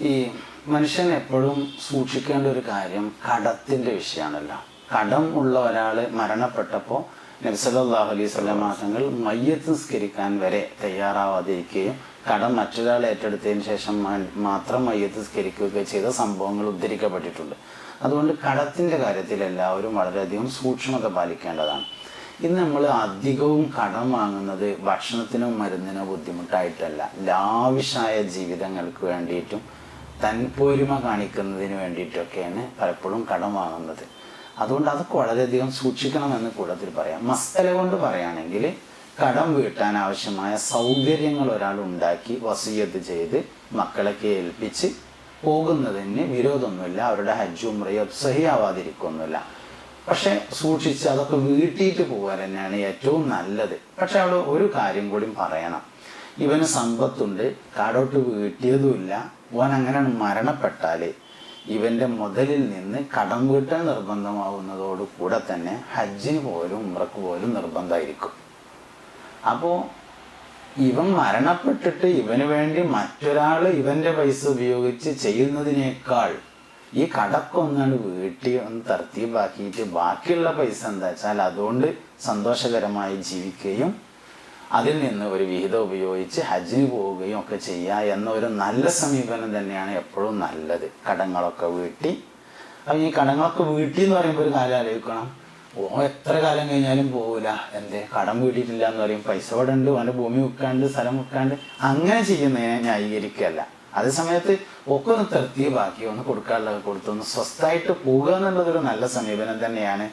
ഈ മനുഷ്യൻ എപ്പോഴും സൂക്ഷിക്കേണ്ട ഒരു കാര്യം കടത്തിന്റെ വിഷയമാണല്ലോ. കടം ഉള്ള ഒരാൾ മരണപ്പെട്ടപ്പോൾ നബ്സലാഹു അലൈഹി സ്വലാം തങ്ങൾ മയ്യത്ത് നിസ്കരിക്കാൻ വരെ തയ്യാറാവാതിരിക്കുകയും കടം മറ്റൊരാൾ ഏറ്റെടുത്തതിന് ശേഷം മാത്രം മയ്യത്ത് സ്കരിക്കുകയൊക്കെ ചെയ്ത സംഭവങ്ങൾ ഉദ്ധരിക്കപ്പെട്ടിട്ടുണ്ട്. അതുകൊണ്ട് കടത്തിന്റെ കാര്യത്തിൽ എല്ലാവരും വളരെയധികം സൂക്ഷ്മത പാലിക്കേണ്ടതാണ്. ഇന്ന് നമ്മൾ അധികവും കടം വാങ്ങുന്നത് ഭക്ഷണത്തിനോ മരുന്നിനോ ബുദ്ധിമുട്ടായിട്ടല്ല. ലാവിഷായ ജീവിതങ്ങൾക്ക് വേണ്ടിയിട്ടും തൻപോരിമ കാണിക്കുന്നതിന് വേണ്ടിയിട്ടൊക്കെയാണ് പലപ്പോഴും കടം വാങ്ങുന്നത്. അതുകൊണ്ട് അതൊക്കെ വളരെയധികം സൂക്ഷിക്കണമെന്ന് കൂടത്തിൽ പറയാം. മസ്തല കൊണ്ട് പറയുകയാണെങ്കിൽ കടം വീട്ടാൻ ആവശ്യമായ സൗകര്യങ്ങൾ ഒരാൾ ഉണ്ടാക്കി വസീയത്ത് ചെയ്ത് മക്കളൊക്കെ ഏൽപ്പിച്ച് പോകുന്നതിന് വിരോധമൊന്നുമില്ല. അവരുടെ ഹജ്ജ് ഉമ്രയോ സഹിയാവാതിരിക്കൊന്നുമില്ല. പക്ഷെ സൂക്ഷിച്ച് അതൊക്കെ വീട്ടിയിട്ട് പോകാൻ തന്നെയാണ് ഏറ്റവും നല്ലത്. പക്ഷെ അവൾ ഒരു കാര്യം കൂടി പറയണം. ഇവന് സമ്പത്തുണ്ട്. കാടോട്ട് വീട്ടിയതുമില്ല. ഓൻ അങ്ങനെ മരണപ്പെട്ടാൽ ഇവന്റെ മുതലിൽ നിന്ന് കടം വീട്ടാൻ നിർബന്ധമാവുന്നതോട് കൂടെ തന്നെ ഹജ്ജിന് പോലും ഉമ്രക്ക് പോലും നിർബന്ധമായിരിക്കും. അപ്പോൾ ഇവൻ മരണപ്പെട്ടിട്ട് ഇവന് വേണ്ടി മറ്റൊരാൾ ഇവന്റെ പൈസ ഉപയോഗിച്ച് ചെയ്യുന്നതിനേക്കാൾ ഈ കടക്കൊന്നാണ് വീട്ടിൽ ഒന്ന് തർത്തീബാക്കിയിട്ട് ബാക്കിയുള്ള പൈസ എന്താ വെച്ചാൽ അതുകൊണ്ട് സന്തോഷകരമായി ജീവിക്കുകയും അതിൽ നിന്ന് ഒരു വിഹിതം ഉപയോഗിച്ച് ഹജ്ജിന് പോവുകയും ഒക്കെ ചെയ്യുക എന്ന ഒരു നല്ല സമീപനം തന്നെയാണ് എപ്പോഴും നല്ലത്. കടങ്ങളൊക്കെ വീട്ടി. അപ്പം ഈ കടങ്ങളൊക്കെ വീട്ടി എന്ന് പറയുമ്പോൾ ഒരു കാര്യം ആലോചിക്കണം. ഓ എത്ര കാലം കഴിഞ്ഞാലും പോവില്ല എന്തേ? കടം വീട്ടിയിട്ടില്ല എന്ന് പറയും. പൈസ ഇവിടെ ഉണ്ട് ഭൂമി വിൽക്കാണ്ട് സ്ഥലം വിൽക്കാണ്ട് അങ്ങനെ ചെയ്യുന്നതിനെ ന്യായീകരിക്കുകയല്ല. അതേ സമയത്ത് ഒക്കെ ഒന്ന് ബാക്കി ഒന്ന് കൊടുക്കാനുള്ളത് കൊടുത്തൊന്ന് സ്വസ്ഥമായിട്ട് പോകുക എന്നുള്ളതൊരു നല്ല സമീപനം തന്നെയാണ്.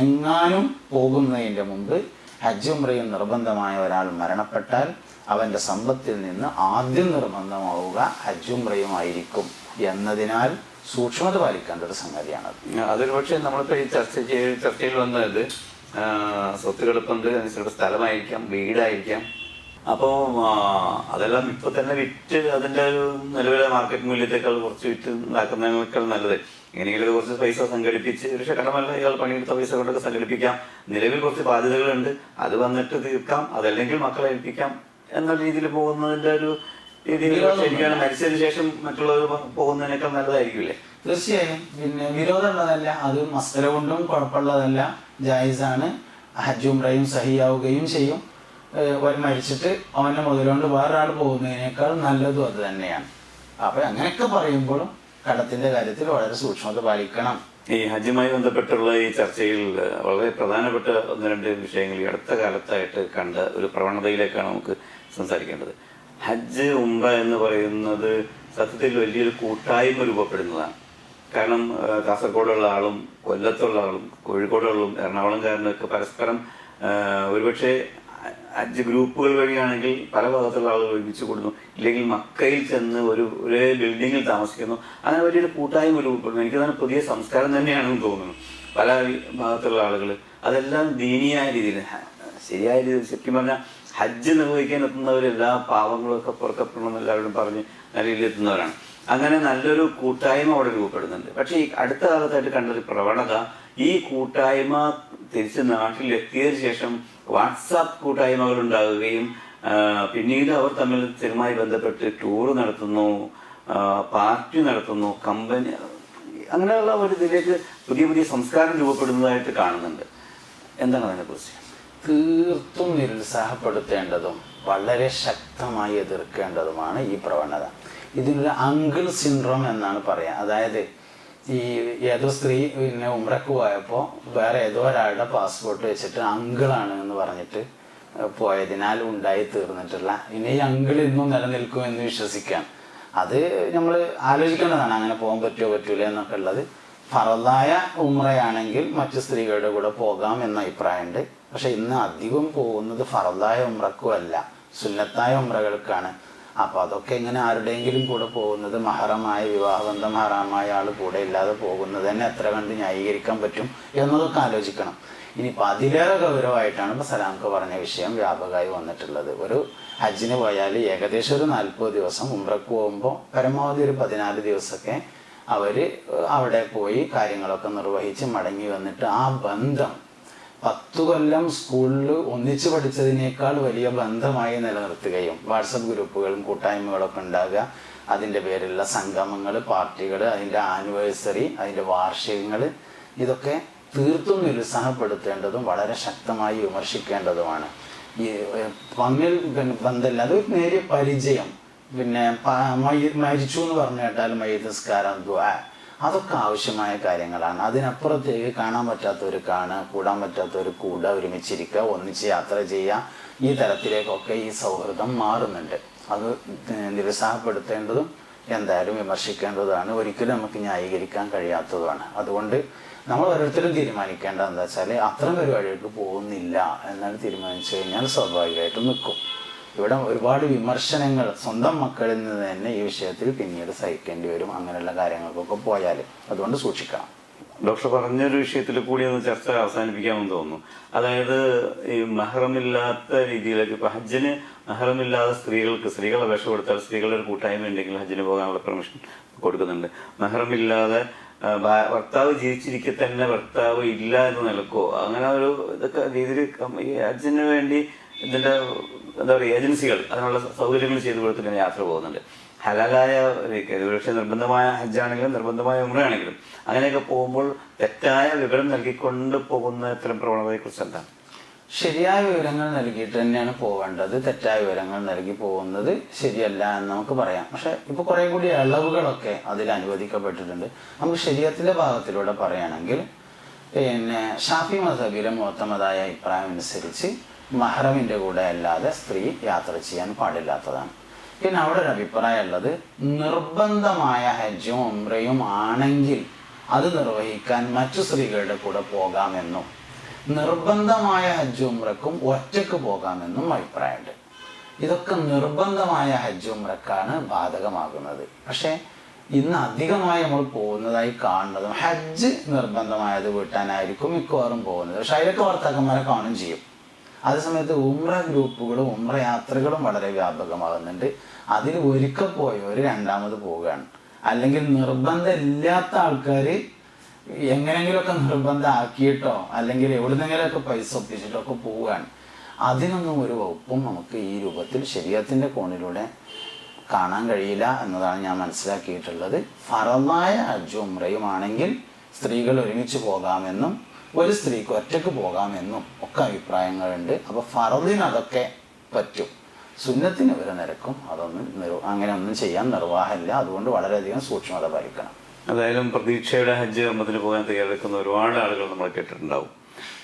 എങ്ങാനും പോകുന്നതിന്റെ മുമ്പ് ഹജ്ജ് ഉംറയും നിർബന്ധമായ ഒരാൾ മരണപ്പെട്ടാൽ അവന്റെ സമ്പത്തിൽ നിന്ന് ആദ്യം നിർബന്ധമാവുക ഹജ്ജ് ഉംറയുമായിരിക്കും എന്നതിനാൽ സൂക്ഷ്മത പാലിക്കേണ്ട ഒരു സംഗതിയാണ് അതൊരു പക്ഷേ നമ്മളിപ്പോൾ ഈ ചർച്ച ചെയ്ത് ചർച്ചയിൽ വന്നത് സ്വത്തുകൾ ഇപ്പം ചിലപ്പോൾ സ്ഥലമായിരിക്കാം വീടായിരിക്കാം. അപ്പോൾ അതെല്ലാം ഇപ്പോൾ തന്നെ വിറ്റ് അതിന്റെ ഒരു നിലവിലെ മാർക്കറ്റ് മൂല്യത്തേക്കാൾ കുറച്ച് വിറ്റ് ഉണ്ടാക്കുന്നതിനേക്കാൾ നല്ലത്. എങ്ങനെയെങ്കിലും കുറച്ച് പൈസ സംഘടിപ്പിച്ച് ഒരു കടമല്ല ഇയാൾ പണിയെടുത്ത പൈസ കൊണ്ടൊക്കെ സംഘടിപ്പിക്കാം. നിലവിൽ കുറച്ച് ബാധ്യതകളുണ്ട്. അത് വന്നിട്ട് തീർക്കാം. അതല്ലെങ്കിൽ മക്കളെ ഏൽപ്പിക്കാം. എന്ന രീതിയിൽ പോകുന്നതിന്റെ ഒരു രീതിയിൽ ശരിക്കാണ് മരിച്ചതിന് ശേഷം മറ്റുള്ളവർ പോകുന്നതിനേക്കാൾ നല്ലതായിരിക്കില്ലേ? തീർച്ചയായും. പിന്നെ വിരോധമുള്ളതല്ല അത് മസ്തര കൊണ്ടും കുഴപ്പമുള്ളതല്ല. ജായിസാണ്. ഹജ്ജുംറയും സഹിയാവുകയും ചെയ്യും. മരിച്ചിട്ട് അവന്റെ മുതലുകൊണ്ട് വേറൊരാൾ പോകുന്നതിനേക്കാൾ നല്ലതും അത് തന്നെയാണ്. അപ്പം അങ്ങനെയൊക്കെ പറയുമ്പോഴും കടത്തിന്റെ കാര്യത്തിൽ വളരെ സൂക്ഷ്മത പാലിക്കണം. ഈ ഹജ്ജുമായി ബന്ധപ്പെട്ടുള്ള ഈ ചർച്ചയിൽ വളരെ പ്രധാനപ്പെട്ട ഒന്ന് രണ്ട് വിഷയങ്ങൾ ഈ അടുത്ത കാലത്തായിട്ട് കണ്ട ഒരു പ്രവണതയിലേക്കാണ് നമുക്ക് സംസാരിക്കേണ്ടത്. ഹജ്ജ് ഉംറ എന്ന് പറയുന്നത് സത്യത്തിൽ വലിയൊരു കൂട്ടായ്മ രൂപപ്പെടുന്നതാണ്. കാരണം കാസർഗോഡുള്ള ആളും കൊല്ലത്തുള്ള ആളും കോഴിക്കോടുള്ള എറണാകുളംകാരനൊക്കെ എറണാകുളംകാരനും പരസ്പരം ഒരുപക്ഷെ അഞ്ച് ഗ്രൂപ്പുകൾ വഴിയാണെങ്കിൽ പല ഭാഗത്തുള്ള ആളുകൾ ഒരുമിച്ച് കൂടുന്നു. ഇല്ലെങ്കിൽ മക്കയിൽ ചെന്ന് ഒരു ഒരേ ബിൽഡിങ്ങിൽ താമസിക്കുന്നു. അങ്ങനെ വലിയൊരു കൂട്ടായ്മ രൂപപ്പെടുന്നു. എനിക്ക് തന്നെ പുതിയ സംസ്കാരം തന്നെയാണെന്ന് തോന്നുന്നു. പല ഭാഗത്തുള്ള ആളുകൾ അതെല്ലാം ദീനീയായ രീതിയിൽ ശരിയായ രീതിയിൽ ശരിക്കും പറഞ്ഞാൽ ഹജ്ജ് നിർവഹിക്കാൻ എത്തുന്നവർ എല്ലാ പാവങ്ങളൊക്കെ പുറക്കപ്പെടണമെന്ന് എല്ലാവരും പറഞ്ഞ് നിലയിൽ എത്തുന്നവരാണ്. അങ്ങനെ നല്ലൊരു കൂട്ടായ്മ അവിടെ രൂപപ്പെടുന്നുണ്ട്. പക്ഷേ ഈ അടുത്ത കാലത്തായിട്ട് കണ്ടൊരു പ്രവണത ഈ കൂട്ടായ്മ തിരിച്ച് നാട്ടിലെത്തിയതിനു ശേഷം വാട്സാപ്പ് കൂട്ടായ്മകൾ ഉണ്ടാകുകയും പിന്നീട് അവർ തമ്മിൽ സ്ഥിരമായി ബന്ധപ്പെട്ട് ടൂർ നടത്തുന്നു പാർട്ടി നടത്തുന്നു കമ്പനി അങ്ങനെയുള്ള ഒരു ഇതിലേക്ക് പുതിയ പുതിയ സംസ്കാരം രൂപപ്പെടുന്നതായിട്ട് കാണുന്നുണ്ട്. എന്താണ് അതിനെക്കുറിച്ച്? തീർത്തും നിരുത്സാഹപ്പെടുത്തേണ്ടതും വളരെ ശക്തമായി എതിർക്കേണ്ടതുമാണ് ഈ പ്രവണത. ഇതിനൊരു അങ്കിൾ സിൻഡ്രോം എന്നാണ് പറയാ. അതായത് ഈ ഏതോ സ്ത്രീ പിന്നെ ഉമ്രക്ക് പോയപ്പോൾ വേറെ ഏതോ ഒരാളുടെ പാസ്പോർട്ട് വെച്ചിട്ട് അങ്കിളാണ് എന്ന് പറഞ്ഞിട്ട് പോയതിനാൽ ഉണ്ടായി തീർന്നിട്ടുള്ള ഇനി ഈ അങ്കിൾ ഇന്നും നിലനിൽക്കും എന്ന് വിശ്വസിക്കാം. അത് നമ്മൾ ആലോചിക്കേണ്ടതാണ് അങ്ങനെ പോകാൻ പറ്റുമോ പറ്റൂല എന്നൊക്കെ ഉള്ളത്. ഫറദായ ഉമ്രയാണെങ്കിൽ മറ്റു സ്ത്രീകളുടെ കൂടെ പോകാം എന്ന അഭിപ്രായമുണ്ട്. പക്ഷെ ഇന്ന് അധികം പോകുന്നത് ഫറദായ ഉമ്രക്കും അല്ല. സുന്നത്തായ ഉമ്രകൾക്കാണ് അപ്പോൾ അതൊക്കെ ഇങ്ങനെ ആരുടെയെങ്കിലും കൂടെ പോകുന്നത് മഹറമായ വിവാഹബന്ധം ഹറാമായ ആൾ കൂടെ ഇല്ലാതെ പോകുന്നത് തന്നെ എത്ര കണ്ട് ന്യായീകരിക്കാൻ പറ്റും എന്നതൊക്കെ ആലോചിക്കണം. ഇനിയിപ്പോൾ അതിലേറെ ഗൗരവമായിട്ടാണ് ഇപ്പോൾ സലാംക്ക് പറഞ്ഞ വിഷയം വ്യാപകമായി വന്നിട്ടുള്ളത്. ഒരു ഹജ്ജിന് പോയാൽ ഏകദേശം ഒരു നാൽപ്പത് ദിവസം ഉമ്രക്ക് പോകുമ്പോൾ പരമാവധി ഒരു പതിനാല് ദിവസമൊക്കെ അവർ അവിടെ പോയി കാര്യങ്ങളൊക്കെ നിർവഹിച്ച് മടങ്ങി വന്നിട്ട് ആ ബന്ധം പത്തു കൊല്ലം സ്കൂളിൽ ഒന്നിച്ച് പഠിച്ചതിനേക്കാൾ വലിയ ബന്ധമായി നിലനിർത്തുകയും വാട്സപ്പ് ഗ്രൂപ്പുകളും കൂട്ടായ്മകളൊക്കെ ഉണ്ടാകുക അതിന്റെ പേരിലുള്ള സംഗമങ്ങൾ പാർട്ടികൾ അതിന്റെ ആനിവേഴ്സറി അതിന്റെ വാർഷികങ്ങൾ ഇതൊക്കെ തീർത്തും നിരുത്സാഹപ്പെടുത്തേണ്ടതും വളരെ ശക്തമായി വിമർശിക്കേണ്ടതുമാണ്. ഈ തമ്മിൽ ബന്ധമില്ല. അത് നേരിയ പരിചയം. പിന്നെ മരിച്ചു എന്ന് പറഞ്ഞു കേട്ടാൽ മയ്യസ്കാരം അതൊക്കെ ആവശ്യമായ കാര്യങ്ങളാണ്. അതിനപ്പുറത്തേക്ക് കാണാൻ പറ്റാത്തവർ കാണുക കൂടാൻ പറ്റാത്തവർ കൂടുക ഒരുമിച്ചിരിക്കുക ഒന്നിച്ച് യാത്ര ചെയ്യുക. ഈ തരത്തിലേക്കൊക്കെ ഈ സൗഹൃദം മാറുന്നുണ്ട്. അത് നിരുത്സാഹപ്പെടുത്തേണ്ടതും എന്തായാലും വിമർശിക്കേണ്ടതാണ് ഒരിക്കലും നമുക്ക് ന്യായീകരിക്കാൻ കഴിയാത്തതുമാണ്. അതുകൊണ്ട് നമ്മൾ ഓരോരുത്തരും തീരുമാനിക്കേണ്ടത് എന്താ വെച്ചാൽ അത്തരം പരിപാടികൾക്ക് പോകുന്നില്ല എന്നാണ് തീരുമാനിച്ചു കഴിഞ്ഞാൽ സ്വാഭാവികമായിട്ടും നിൽക്കും. ഇവിടെ ഒരുപാട് വിമർശനങ്ങൾ സ്വന്തം മക്കളിൽ നിന്ന് തന്നെ ഈ വിഷയത്തിൽ പിന്നീട് സഹിക്കേണ്ടി വരും അങ്ങനെയുള്ള കാര്യങ്ങൾക്കൊക്കെ പോയാൽ അതുകൊണ്ട് സൂക്ഷിക്കണം. ഡോക്ടർ പറഞ്ഞൊരു വിഷയത്തിൽ കൂടി ഒന്ന് ചർച്ച അവസാനിപ്പിക്കാമെന്ന് തോന്നുന്നു. അതായത് ഈ മഹറമില്ലാത്ത രീതിയിലേക്ക് ഇപ്പൊ ഹജ്ജിന് മഹറമില്ലാതെ സ്ത്രീകൾക്ക് സ്ത്രീകളെ കൊടുത്താൽ സ്ത്രീകളുടെ ഒരു കൂട്ടായ്മ ഉണ്ടെങ്കിൽ ഹജ്ജിന് പോകാനുള്ള പെർമിഷൻ കൊടുക്കുന്നുണ്ട്. മഹറമില്ലാതെ ഭർത്താവ് ജീവിച്ചിരിക്കെ തന്നെ ഭർത്താവ് ഇല്ല എന്ന് നിലക്കോ അങ്ങനെ ഒരു ഇതൊക്കെ രീതിയിൽ ഹജ്ജിന് വേണ്ടി ഇതിന്റെ എന്താ പറയുക ഏജൻസികൾ അതിനുള്ള സൗകര്യങ്ങൾ ചെയ്തു കൊടുത്തിട്ട് യാത്ര പോകുന്നുണ്ട്. ഹലാലായ ഒരുപക്ഷെ നിർബന്ധമായ ഹജ്ജാണെങ്കിലും നിർബന്ധമായ ഉമ്രയാണെങ്കിലും അങ്ങനെയൊക്കെ പോകുമ്പോൾ തെറ്റായ വിവരം നൽകിക്കൊണ്ട് പോകുന്ന ഇത്തരം പ്രവണതയെക്കുറിച്ച് എന്താണ് ശരിയായ വിവരങ്ങൾ നൽകിയിട്ട് തന്നെയാണ് പോവേണ്ടത് തെറ്റായ വിവരങ്ങൾ നൽകി പോകുന്നത് ശരിയല്ല എന്ന് നമുക്ക് പറയാം. പക്ഷെ ഇപ്പൊ കുറെ കൂടി ഇളവുകളൊക്കെ അതിൽ അനുവദിക്കപ്പെട്ടിട്ടുണ്ട്. നമുക്ക് ശരീരത്തിന്റെ ഭാഗത്തിലൂടെ പറയുകയാണെങ്കിൽ പിന്നെ ഷാഫി മസബിലെ മുഹത്തമതായ അഭിപ്രായം അനുസരിച്ച് മഹ്റമിന്റെ കൂടെ അല്ലാതെ സ്ത്രീ യാത്ര ചെയ്യാൻ പാടില്ലാത്തതാണ്. പിന്നെ അവിടെ ഒരു അഭിപ്രായം ഉള്ളത് നിർബന്ധമായ ഹജ്ജും ഉംറയും ആണെങ്കിൽ അത് നിർവഹിക്കാൻ മറ്റു സ്ത്രീകളുടെ കൂടെ പോകാമെന്നും നിർബന്ധമായ ഹജ്ജും ഉംറക്കും ഒറ്റയ്ക്ക് പോകാമെന്നും അഭിപ്രായമുണ്ട്. ഇതൊക്കെ നിർബന്ധമായ ഹജ്ജും ഉംറക്കാണ് ബാധകമാകുന്നത്. പക്ഷേ ഇന്ന് അധികമായി നമ്മൾ പോകുന്നതായി കാണുന്നതും ഹജ്ജ് നിർബന്ധമായത് വീട്ടാനായിരിക്കും മിക്കവാറും പോകുന്നത്. പക്ഷെ അതിലൊക്കെ വർത്തകന്മാരെ കാണും ചെയ്യും. അതേസമയത്ത് ഉമ്ര ഗ്രൂപ്പുകളും ഉമ്ര യാത്രകളും വളരെ വ്യാപകമാകുന്നുണ്ട്. അതിൽ ഒരിക്കൽ പോയവർ രണ്ടാമത് പോവുകയാണ്. അല്ലെങ്കിൽ നിർബന്ധമില്ലാത്ത ആൾക്കാർ എങ്ങനെങ്കിലുമൊക്കെ നിർബന്ധം ആക്കിയിട്ടോ അല്ലെങ്കിൽ എവിടുന്നെങ്കിലുമൊക്കെ പൈസ ഒപ്പിച്ചിട്ടോ ഒക്കെ പോവുകയാണ്. അതിനൊന്നും ഒരു വകുപ്പും നമുക്ക് ഈ രൂപത്തിൽ ശരീരത്തിന്റെ കോണിലൂടെ കാണാൻ കഴിയില്ല എന്നതാണ് ഞാൻ മനസ്സിലാക്കിയിട്ടുള്ളത്. ഫറലായ ഹജ്ജും ഉമ്രയുമാണെങ്കിൽ സ്ത്രീകൾ ഒരുമിച്ച് പോകാമെന്നും ഒരു സ്ത്രീക്ക് ഒറ്റയ്ക്ക് പോകാമെന്നും ഒക്കെ അഭിപ്രായങ്ങളുണ്ട്. അപ്പോൾ ഫറദിന് അതൊക്കെ പറ്റും. സുന്നത്തിന് ഒരു നിരക്കും അതൊന്നും അങ്ങനെ ഒന്നും ചെയ്യാൻ നിർവാഹമില്ല. അതുകൊണ്ട് വളരെയധികം സൂക്ഷ്മത പാലിക്കണം. എന്തായാലും പ്രതീക്ഷയുടെ ഹജ്ജ് കർമ്മത്തിന് പോകാൻ തയ്യാറെടുക്കുന്ന ഒരുപാട് ആളുകൾ നമ്മൾ കേട്ടിട്ടുണ്ടാവും.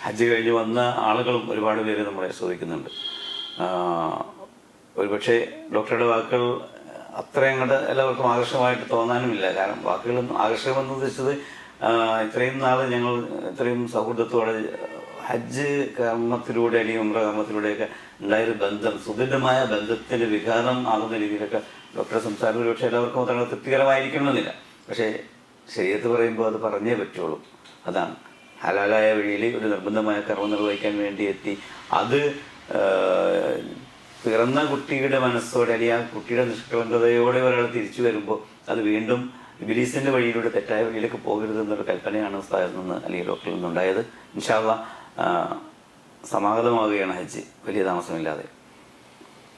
ഹജ്ജ് കഴിഞ്ഞ് വന്ന ആളുകളും ഒരുപാട് പേര് നമ്മളെ ശ്രദ്ധിക്കുന്നുണ്ട് ഒരുപക്ഷെ ഡോക്ടറുടെ വാക്കുകൾ അത്രയും അങ്ങോട്ട് എല്ലാവർക്കും ആകർഷകമായിട്ട് തോന്നാനുമില്ല. കാരണം വാക്കുകളൊന്നും ആകർഷകമെന്ന് ഉദ്ദേശിച്ചത് ഇത്രയും നാൾ ഞങ്ങൾ ഇത്രയും സൗഹൃദത്തോടെ ഹജ്ജ് കർമ്മത്തിലൂടെ അല്ലെങ്കിൽ ഉമ്ര കർമ്മത്തിലൂടെയൊക്കെ ഉണ്ടായൊരു ബന്ധം സുദൃഢമായ ബന്ധത്തിൽ വികാരം ആകുന്ന രീതിയിലൊക്കെ ഡോക്ടറെ സംസാരം ഒരുപക്ഷെ എല്ലാവർക്കും അത്ര തൃപ്തികരമായിരിക്കണമെന്നില്ല. പക്ഷേ ശരീരത്ത് പറയുമ്പോൾ അത് പറഞ്ഞേ പറ്റുള്ളൂ. അതാണ്. ഹലാലായ വഴിയിൽ ഒരു നിർബന്ധമായ കർമ്മം നിർവഹിക്കാൻ വേണ്ടി എത്തി. അത് പിറന്ന കുട്ടിയുടെ മനസ്സോടെ അല്ലെങ്കിൽ ആ കുട്ടിയുടെ നിഷ്കളങ്കതയോടെ ഒരാൾ തിരിച്ചു വരുമ്പോൾ അത് വീണ്ടും ഇബിലീസിന്റെ വഴിയിലൂടെ തെറ്റായ വഴിയിലേക്ക് പോകരുത് എന്നൊരു കൽപ്പനയാണ് ഉസ്താദിൽ നിന്ന് അല്ലെങ്കിൽ ഡോക്ടറിൽ നിന്നുണ്ടായത്. ഇൻഷാല്ല സമാഗതമാവുകയാണ് ഹജ്ജ്. വലിയ താമസമില്ലാതെ.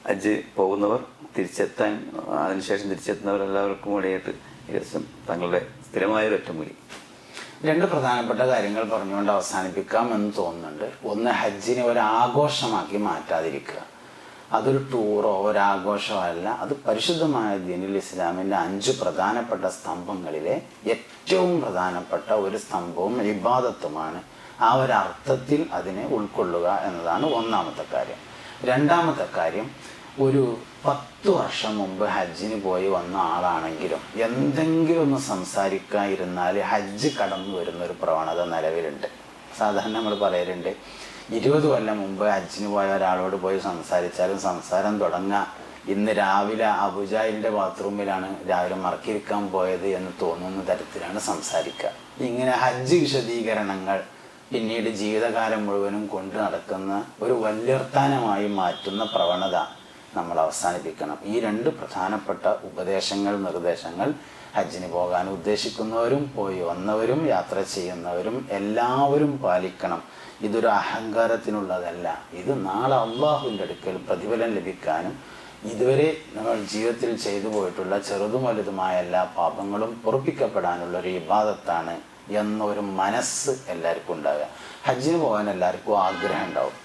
ഹജ്ജ് പോകുന്നവർ തിരിച്ചെത്താൻ അതിനുശേഷം തിരിച്ചെത്തുന്നവർ എല്ലാവർക്കും ഇടയായിട്ട് ഏകദേശം തങ്ങളുടെ സ്ഥിരമായ ഒരു ഒറ്റമൂലി. രണ്ട് പ്രധാനപ്പെട്ട കാര്യങ്ങൾ പറഞ്ഞുകൊണ്ട് അവസാനിപ്പിക്കാം എന്ന് തോന്നുന്നുണ്ട്. ഒന്ന് ഹജ്ജിനെ ഒരു ആഘോഷമാക്കി മാറ്റാതിരിക്കുക. അതൊരു ടൂറോ ഒരാഘോഷമോ അല്ല. അത് പരിശുദ്ധമായ ദീനുൽ ഇസ്ലാമിന്റെ അഞ്ച് പ്രധാനപ്പെട്ട സ്തംഭങ്ങളിലെ ഏറ്റവും പ്രധാനപ്പെട്ട ഒരു സ്തംഭവും ഇബാദത്തുമാണ്. ആ ഒരു അർത്ഥത്തിൽ അതിനെ ഉൾക്കൊള്ളുക എന്നതാണ് ഒന്നാമത്തെ കാര്യം. രണ്ടാമത്തെ കാര്യം ഒരു പത്ത് വർഷം മുമ്പ് ഹജ്ജിന് പോയി വന്ന ആളാണെങ്കിലും എന്തെങ്കിലും ഒന്ന് സംസാരിക്കാതിരുന്നാൽ ഹജ്ജ് കടന്നു വരുന്ന ഒരു പ്രവണത നിലവിലുണ്ട്. സാധാരണ നമ്മൾ പറയലുണ്ട് ഇരുപത് കൊല്ലം മുമ്പ് ഹജ്ജിന് പോയ ഒരാളോട് പോയി സംസാരിച്ചാലും സംസാരം തുടങ്ങുക ഇന്ന് രാവിലെ അബുജാലിന്റെ ബാത്റൂമിലാണ് രാവിലെ മറക്കിരിക്കാൻ പോയത് എന്ന് തോന്നുന്ന തരത്തിലാണ് സംസാരിക്കുക. ഇങ്ങനെ ഹജ്ജ് വിശദീകരണങ്ങൾ പിന്നീട് ജീവിതകാലം മുഴുവനും കൊണ്ടു നടക്കുന്ന ഒരു വല്യർത്താനമായി മാറ്റുന്ന പ്രവണത നമ്മൾ അവസാനിപ്പിക്കണം. ഈ രണ്ട് പ്രധാനപ്പെട്ട ഉപദേശങ്ങൾ നിർദ്ദേശങ്ങൾ ഹജ്ജിന് പോകാൻ ഉദ്ദേശിക്കുന്നവരും പോയി വന്നവരും യാത്ര ചെയ്യുന്നവരും എല്ലാവരും പാലിക്കണം. ഇതൊരു അഹങ്കാരത്തിനുള്ളതല്ല. ഇത് നാളെ അള്ളാഹുവിന്റെ അടുക്കൽ പ്രതിഫലം ലഭിക്കാനും ഇതുവരെ നമ്മൾ ജീവിതത്തിൽ ചെയ്തു പോയിട്ടുള്ള ചെറുതും വലുതുമായ എല്ലാ പാപങ്ങളും പൊറുപ്പിക്കപ്പെടാനുള്ള ഒരു വിവാദത്താണ് എന്നൊരു മനസ്സ് എല്ലാവർക്കും ഉണ്ടാകുക ഹജ്ജിന് പോകാൻ എല്ലാവർക്കും ആഗ്രഹം ഉണ്ടാവും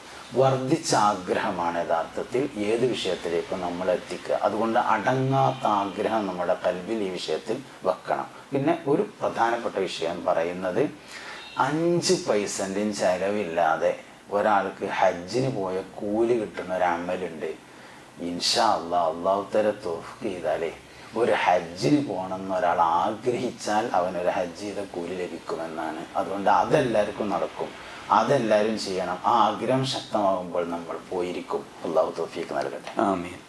വർദ്ധിച്ച ആഗ്രഹമാണ് യഥാർത്ഥത്തിൽ ഏത് വിഷയത്തിലേക്കും നമ്മൾ എത്തിക്കുക. അതുകൊണ്ട് അടങ്ങാത്ത ആഗ്രഹം നമ്മുടെ കൽവിൽ ഈ വിഷയത്തിൽ വെക്കണം. പിന്നെ ഒരു പ്രധാനപ്പെട്ട വിഷയം പറയുന്നത് അഞ്ച് പൈസന്റെയും ചിലവില്ലാതെ ഒരാൾക്ക് ഹജ്ജിന് പോയ കൂലി കിട്ടുന്ന ഒരു അമലുണ്ട്. ഇൻഷാ അള്ളാ അള്ളാഹു തര തോഫ് ചെയ്താലേ ഒരു ഹജ്ജിന് പോകണമെന്ന് ഒരാൾ ആഗ്രഹിച്ചാൽ അവനൊരു ഹജ്ജ് ചെയ്ത കൂലി ലഭിക്കുമെന്നാണ്. അതുകൊണ്ട് അതെല്ലാവർക്കും നടക്കും. അതെല്ലാവരും ചെയ്യണം. ആ ആഗ്രഹം ശക്തമാകുമ്പോൾ നമ്മൾ പോയിരിക്കും. അള്ളാഹു തോഫിക്ക് നൽകട്ടെ. ആമീൻ.